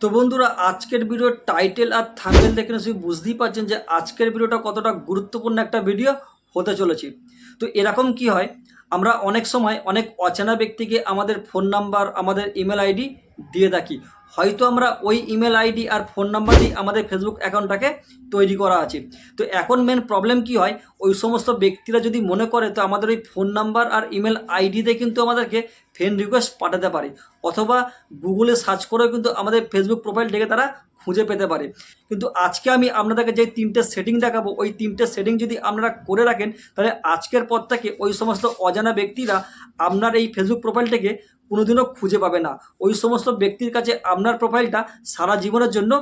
তো বন্ধুরা, আজকের ভিডিওর টাইটেল আর থাম্বেল দেখে নিশ্চয়ই বুঝতেই পারছেন যে আজকের ভিডিওটা কতটা গুরুত্বপূর্ণ একটা ভিডিও হতে চলেছে। তো এরকম কি হয়, আমরা অনেক সময় অনেক অচেনা ব্যক্তিকে আমাদের ফোন নাম্বার আমাদের ইমেল আইডি দিয়ে থাকি। হয়তো আমরা ওই ইমেল আইডি আর ফোন নাম্বার দিয়ে আমাদের ফেসবুক অ্যাকাউন্টটাকে তৈরি করা আছে। তো এখন মেন প্রবলেম কি হয়? ওই সমস্ত ব্যক্তিরা যদি মনে করে, তো আমাদের ওই ফোন নাম্বার আর ইমেল আইডিতে কিন্তু আমাদেরকে ফ্রেন্ড রিকোয়েস্ট পাঠাতে পারে। অথবা গুগলে সার্চ করেও কিন্তু আমাদের ফেসবুক প্রোফাইল থেকে তারা খুঁজে পেতে পারে। কিন্তু আজকে আমি আপনাদেরকে যে তিনটে সেটিং দেখাবো, ওই তিনটে সেটিং যদি আপনারা করে রাখেন, তাহলে আজকের পর থেকে ওই সমস্ত অজানা ব্যক্তিরা আপনার এই ফেসবুক প্রোফাইলটাকে কোনোদিনও খুঁজে পাবে না। ওই সমস্ত ব্যক্তির কাছে আপনার প্রোফাইলটা সারা জীবনের জন্য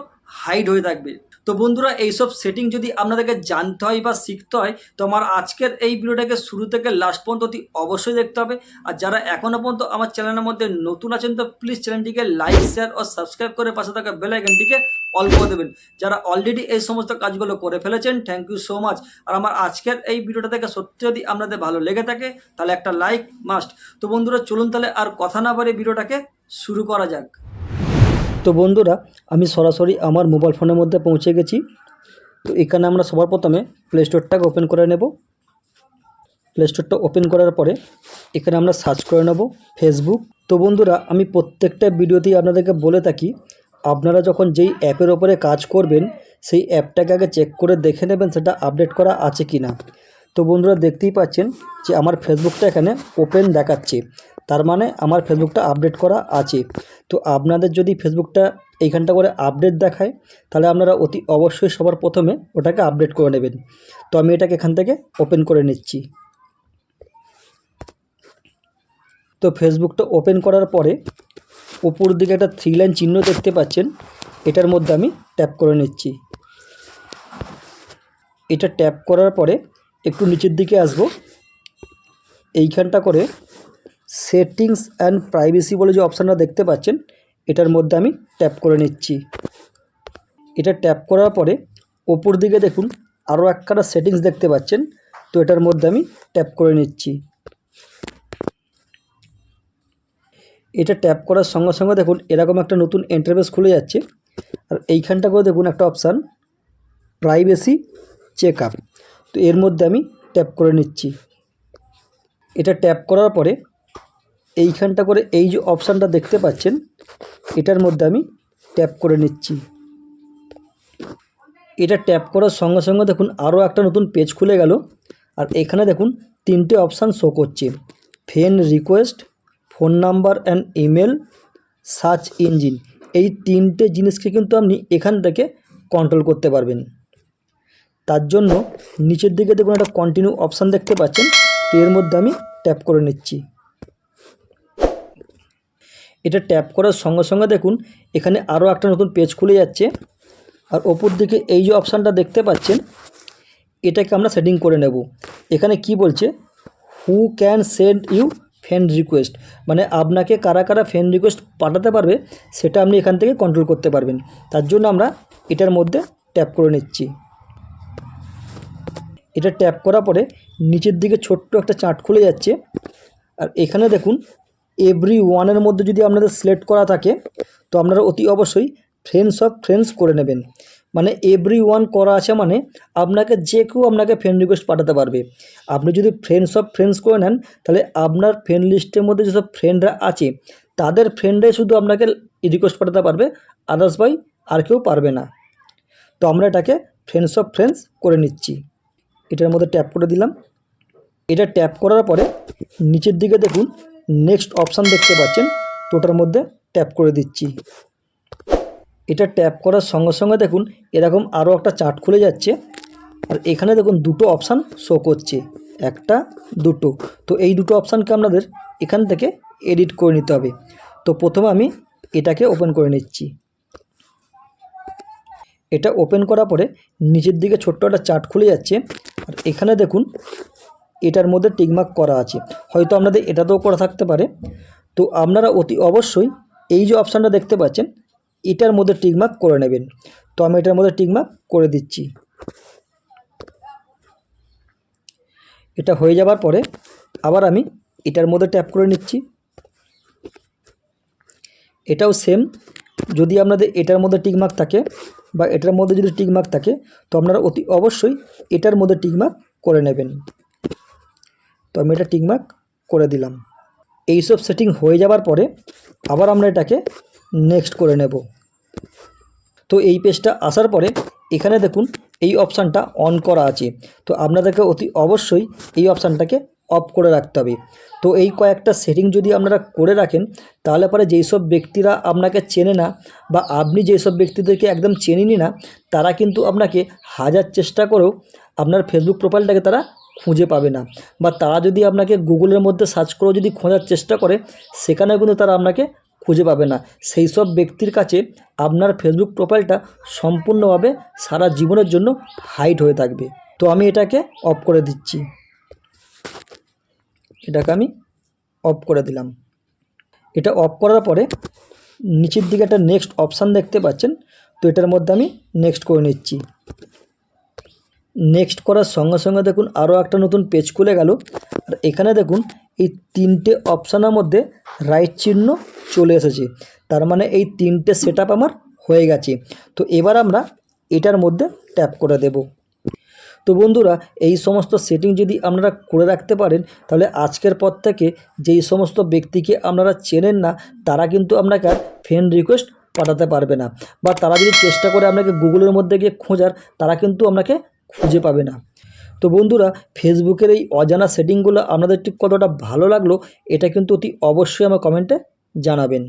হাইড হয়ে থাকবে। তো বন্ধুরা, এইসব সেটিং যদি আপনাদেরকে জানতে হয় বা শিখতে হয়, তো আমার আজকের এই ভিডিওটাকে শুরু থেকে লাস্ট পর্যন্ত অতি অবশ্যই দেখতে হবে। আর যারা এখনও পর্যন্ত আমার চ্যানেলের মধ্যে নতুন আছেন, তো প্লিজ চ্যানেলটিকে লাইক শেয়ার ও সাবস্ক্রাইব করে পাশে থাকা বেল আইকনটিকে অল করে দেবেন। যারা অলরেডি এই সমস্ত কাজগুলো করে ফেলেছেন থ্যাংক ইউ সো মাচ আর আমার আজকের এই ভিডিওটা থেকে সত্যি যদি আপনাদের ভালো লেগে থাকে, তাহলে একটা লাইক মাস্ট তো বন্ধুরা, চলুন তাহলে আর কথা না বাড়িয়ে ভিডিওটাকে শুরু করা যাক। তো বন্ধুরা, আমি সরাসরি আমার মোবাইল ফোনের মধ্যে পৌঁছে গেছি। তো এখানে আমরা সবার প্রথমে প্লে স্টোরটাকে ওপেন করে নেব। প্লে স্টোরটা ওপেন করার পরে এখানে আমরা সার্চ করে নেব ফেসবুক তো বন্ধুরা, আমি প্রত্যেকটা ভিডিওতেই আপনাদেরকে বলে থাকি, আপনারা যখন যেই অ্যাপের ওপরে কাজ করবেন, সেই অ্যাপটাকে আগে চেক করে দেখে নেবেন সেটা আপডেট করা আছে কি না তো বন্ধুরা দেখতেই পাচ্ছেন যে আমার ফেসবুকটা এখানে ওপেন দেখাচ্ছে। তার মানে আমার ফেসবুকটা আপডেট করা আছে। তো আপনাদের যদি ফেসবুকটা এইখানটা করে আপডেট দেখায়, তাহলে আপনারা অতি অবশ্যই সবার প্রথমে ওটাকে আপডেট করে নেবেন। তো আমি এটাকে এখান থেকে ওপেন করে নিচ্ছি। তো ফেসবুকটা ওপেন করার পরে উপর দিকে একটা থ্রি লাইন চিহ্ন দেখতে পাচ্ছেন। এটার মধ্যে আমি ট্যাপ করে নিচ্ছি। এটা ট্যাপ করার পরে একটু নিচের দিকে আসব। এইখানটা করে সেটিংস অ্যান্ড প্রাইভেসি বলে যে অপশানটা দেখতে পাচ্ছেন, এটার মধ্যে আমি ট্যাপ করে নিচ্ছি। এটা ট্যাপ করার পরে ওপর দিকে দেখুন আরও একটা সেটিংস দেখতে পাচ্ছেন, তো এটার মধ্যে আমি ট্যাপ করে নিচ্ছি। এটা ট্যাপ করার সঙ্গে সঙ্গে দেখুন, এরকম একটা নতুন ইন্টারফেস খুলে যাচ্ছে। আর এইখানটা করে দেখুন একটা অপশান প্রাইভেসি চেক আপ তো এর মধ্যে আমি ট্যাপ করে নিচ্ছি। এটা ট্যাপ করার পরে এইখানটা করে এই যে অপশানটা দেখতে পাচ্ছেন, এটার মধ্যে আমি ট্যাপ করে নিচ্ছি। এটা ট্যাপ করার সঙ্গে সঙ্গে দেখুন আরও একটা নতুন পেজ খুলে গেল। আর এখানে দেখুন তিনটে অপশান শো করছে। Friend request phone number and email search engine এই তিনটে জিনিসকে কিন্তু আপনি এখান থেকে কন্ট্রোল করতে পারবেন। তার জন্য নিচের দিকে দেখুন একটা কন্টিনিউ অপশান দেখতে পাচ্ছেন। তো এর মধ্যে আমি ট্যাপ করে নিচ্ছি। এটা ট্যাপ করার সঙ্গে সঙ্গে দেখুন, এখানে আরও একটা নতুন পেজ খুলে যাচ্ছে। আর ওপর দিকে এই যে অপশানটা দেখতে পাচ্ছেন, এটাকে আমরা সেটিং করে নেব। এখানে কি বলছে? Who can send you friend request মানে আপনাকে কারা কারা ফ্রেন্ড রিকোয়েস্ট পাঠাতে পারবে, সেটা আপনি এখান থেকে কন্ট্রোল করতে পারবেন। তার জন্য আমরা এটার মধ্যে ট্যাপ করে নিচ্ছি। এটা ট্যাপ করার পরে নিচের দিকে ছোট্ট একটা চার্ট খুলে যাচ্ছে। আর এখানে দেখুন এভরি ওয়ানের মধ্যে যদি আপনাদের সিলেক্ট করা থাকে, তো আপনারা অতি অবশ্যই ফ্রেন্ডস অফ ফ্রেন্ডস করে নেবেন। মানে এভরি ওয়ান করা আছে মানে আপনাকে যে কেউ আপনাকে ফ্রেন্ড রিকোয়েস্ট পাঠাতে পারবে। আপনি যদি ফ্রেন্ডস অফ ফ্রেন্ডস করে নেন, তাহলে আপনার ফ্রেন্ড লিস্টের মধ্যে যেসব ফ্রেন্ডরা আছে, তাদের ফ্রেন্ডরাই শুধু আপনাকে রিকোয়েস্ট পাঠাতে পারবে আদার্স বাই আর কেউ পারবে না। তো আমরা এটাকে ফ্রেন্ডস অফ ফ্রেন্ডস করে নিচ্ছি। এটার মধ্যে ট্যাপ করে দিলাম। এটা ট্যাপ করার পরে নিচের দিকে দেখুন নেক্সট অপশান দেখতে পাচ্ছেন তো মধ্যে ট্যাপ করে দিচ্ছি। এটা ট্যাপ করার সঙ্গে সঙ্গে দেখুন, এরকম আরও একটা চার্ট খুলে যাচ্ছে। আর এখানে দেখুন, দুটো অপশান শো করছে, একটা, দুটো। তো এই দুটো অপশানকে আপনাদের এখান থেকে এডিট করে নিতে হবে। তো প্রথমে আমি এটাকে ওপেন করে নিচ্ছি। এটা ওপেন করার পরে নিচের দিকে ছোট্ট একটা চার্ট খুলে যাচ্ছে। আর এখানে দেখুন, এটার মধ্যে টিকমার্ক করা আছে। হয়তো আপনাদের এটাতেও করা থাকতে পারে। তো আপনারা অতি অবশ্যই এই যে অপশানটা দেখতে পাচ্ছেন, এটার মধ্যে টিকমার্ক করে নেবেন। তো আমি এটার মধ্যে টিকমার্ক করে দিচ্ছি। এটা হয়ে যাবার পরে আবার আমি এটার মধ্যে ট্যাপ করে নিচ্ছি। এটাও সেম, যদি আপনাদের এটার মধ্যে টিকমার্ক থাকে বা এটার মধ্যে যদি টিকমার্ক থাকে, তো আপনারা অতি অবশ্যই এটার মধ্যে টিকমার্ক করে নেবেন। তো আমি এটা টিকমার্ক করে দিলাম। এইসব সেটিং হয়ে যাওয়ার পরে আবার আমরা এটাকে নেক্সট করে নেব। তো এই পেজটা আসার পরে এখানে দেখুন এই অপশানটা অন করা আছে। তো আপনাদেরকে অতি অবশ্যই এই অপশানটাকে অফ করে রাখতে হবে। তো এই কয়েকটা সেটিং যদি আপনারা করে রাখেন, তাহলে পরে যেই সব ব্যক্তিরা আপনাকে চেনে না বা আপনি যেই সব ব্যক্তিদেরকে একদম চেনেনি না, তারা কিন্তু আপনাকে হাজার চেষ্টা করেও আপনার ফেসবুক প্রোফাইলটাকে তারা খুঁজে পাবে না। বা তারা যদি আপনাকে গুগলের মধ্যে সার্চ করেও যদি খোঁজার চেষ্টা করে, সেখানেও কিন্তু তারা আপনাকে খুঁজে পাবে না। সেই সব ব্যক্তির কাছে আপনার ফেসবুক প্রোফাইলটা সম্পূর্ণভাবে সারা জীবনের জন্য হাইড হয়ে থাকবে। তো আমি এটাকে অফ করে দিচ্ছি। এটাকে আমি অফ করে দিলাম। এটা অফ করার পরে নিচের দিকে একটা নেক্সট অপশান দেখতে পাচ্ছেন, তো এটার মধ্যে আমি নেক্সট করে নিচ্ছি। নেক্সট করার সঙ্গে সঙ্গে দেখুন আরও একটা নতুন পেজ খুলে গেল। আর এখানে দেখুন এই তিনটে অপশানের মধ্যে রাইট চিহ্ন চলে এসেছে। তার মানে এই তিনটে সেট আমার হয়ে গেছে। তো এবার আমরা এটার মধ্যে ট্যাপ করে দেব। তো বন্ধুরা, এই সমস্ত সেটিং যদি আপনারা করে রাখতে পারেন, তাহলে আজকের পর থেকে যেই সমস্ত ব্যক্তিকে আপনারা চেনেন না, তারা কিন্তু আপনাকে আর ফ্রেন্ড রিকোয়েস্ট পাঠাতে পারবে না। বা তারা যদি চেষ্টা করে আপনাকে গুগলের মধ্যে গিয়ে খোঁজার, তারা কিন্তু আপনাকে খুঁজে পাবে না। তো বন্ধুরা ফেসবুকের এই অজানা সেটিংগুলো আপনাদের ঠিক কতটা ভালো লাগল, এটা কিন্তু অতি অবশ্যই আমার কমেন্টে জানাবেন।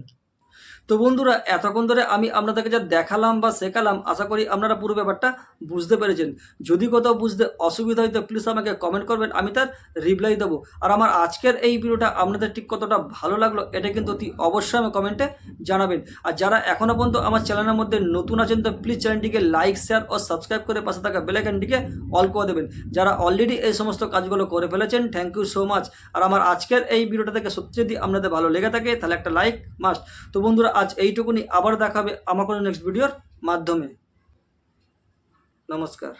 তো বন্ধুরা, এতক্ষণ ধরে আমি আপনাদেরকে যা দেখালাম বা শেখালাম, আশা করি আপনারা পুরো ব্যাপারটা বুঝতে পেরেছেন। যদি কোথাও বুঝতে অসুবিধা হয়, তো প্লিজ আমাকে কমেন্ট করবেন, আমি তার রিপ্লাই দেবো। আর আমার আজকের এই ভিডিওটা আপনাদের ঠিক কতটা ভালো লাগল, এটা কিন্তু অতি অবশ্যই আমি কমেন্টে জানাবেন। আর যারা এখনও পর্যন্ত আমার চ্যানেলের মধ্যে নতুন আছেন, তো প্লিজ চ্যানেলটিকে লাইক শেয়ার ও সাবস্ক্রাইব করে পাশে থাকা বেলাইকানটিকে অল করে দেবেন। যারা অলরেডি এই সমস্ত কাজগুলো করে ফেলেছেন থ্যাংক ইউ সো মাচ আর আমার আজকের এই ভিডিওটা থেকে সত্যি যদি আপনাদের ভালো লেগে থাকে, তাহলে একটা লাইক মাস্ট তো বন্ধুরা আজ এইটুকুনি। আবার দেখাবে আমার নেক্সট ভিডিওর মাধ্যমে। নমস্কার।